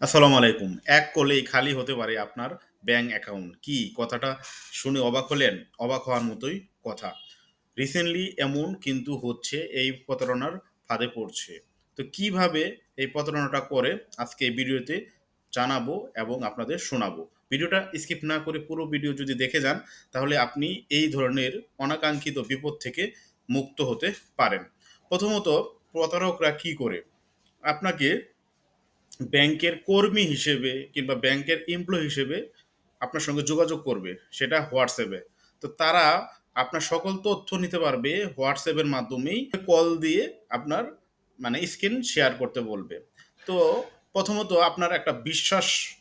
আসসালামু আলাইকুম। এক কলেই খালি হতে পারে আপনার ব্যাংক অ্যাকাউন্ট। কি কথাটা শুনে অবাক হলেন? অবাক হওয়ার মতোই কথা। রিসেন্টলি এমন কিন্তু হচ্ছে, এই প্রতারণার ফাঁদে পড়ছে। তো কীভাবে এই প্রতারণাটা করে, আজকে এই ভিডিওতে জানাব এবং আপনাদের শোনাবো। ভিডিওটা স্কিপ না করে পুরো ভিডিও যদি দেখে যান, তাহলে আপনি এই ধরনের অনাকাঙ্ক্ষিত বিপদ থেকে মুক্ত হতে পারেন। প্রথমত প্রতারকরা কি করে? আপনাকে ব্যাংকের কর্মী হিসেবে কিংবা ব্যাংকের এমপ্লয়ি হিসেবে আপনার সঙ্গে যোগাযোগ করবে, সেটা হোয়াটসঅ্যাপে। তো তারা আপনার সকল তথ্য নিতে পারবে হোয়াটসঅ্যাপের মাধ্যমেই, কল দিয়ে আপনার মানে স্ক্রিন শেয়ার করতে বলবে। তো প্রথমত আপনার একটা বিশ্বাস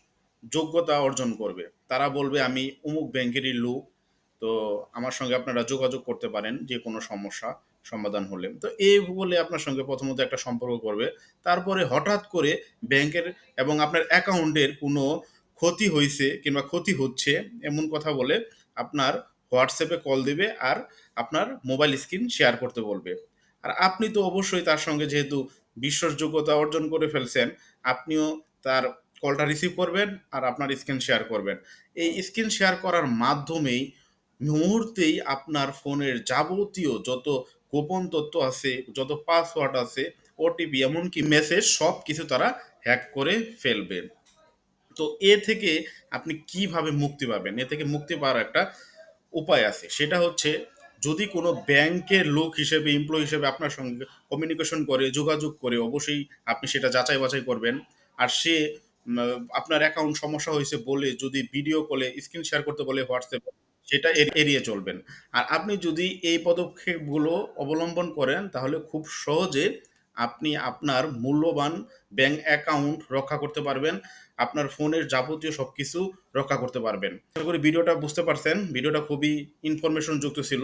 যোগ্যতা অর্জন করবে। তারা বলবে, আমি অমুক ব্যাংকেরই লোক। তো আমার সঙ্গে আপনারা যোগাযোগ করতে পারেন যে কোনো সমস্যা সমাধান হলে। তো এই বলে আপনার সঙ্গে প্রথমত একটা সম্পর্ক করবে। তারপরে হঠাৎ করে ব্যাংকের এবং আপনার অ্যাকাউন্টের কোনো ক্ষতি হয়েছে কিংবা ক্ষতি হচ্ছে এমন কথা বলে আপনার হোয়াটসঅ্যাপে কল দিবে আর আপনার মোবাইল স্ক্রিন শেয়ার করতে বলবে। আর আপনি তো অবশ্যই তার সঙ্গে যেহেতু বিশ্বাসযোগ্যতা অর্জন করে ফেলছেন, আপনিও তার কলটা রিসিভ করবেন আর আপনার স্ক্রিন শেয়ার করবেন। এই স্ক্রিন শেয়ার করার মাধ্যমেই মুহূর্তেই আপনার ফোনের যাবতীয় যত গোপন তথ্য আছে, যত পাসওয়ার্ড আছে, ওটিপি এমনকি মেসেজ সব কিছু তারা হ্যাক করে ফেলবে। তো এ থেকে আপনি কীভাবে মুক্তি পাবেন? এ থেকে মুক্তি পাওয়ার একটা উপায় আছে। সেটা হচ্ছে যদি কোনো ব্যাংকের লোক হিসেবে, এমপ্লয়ি হিসেবে আপনার সঙ্গে কমিউনিকেশন করে, যোগাযোগ করে অবশ্যই আপনি সেটা যাচাই-বাছাই করবেন। আর সে আপনার অ্যাকাউন্ট সমস্যা হয়েছে বলে যদি ভিডিও কলে স্ক্রিন শেয়ার করতে বলে হোয়াটসঅ্যাপে সেটা এড়িয়ে চলবেন। আর আপনি যদি এই পদক্ষেপগুলো অবলম্বন করেন, তাহলে খুব সহজে আপনি আপনার মূল্যবান ব্যাংক অ্যাকাউন্ট রক্ষা করতে পারবেন। আপনার ফোনের যাবতীয় সব কিছু রক্ষা করতে পারবেন। আশা করি ভিডিওটা বুঝতে পারছেন। ভিডিওটা খুবই ইনফরমেশন যুক্ত ছিল।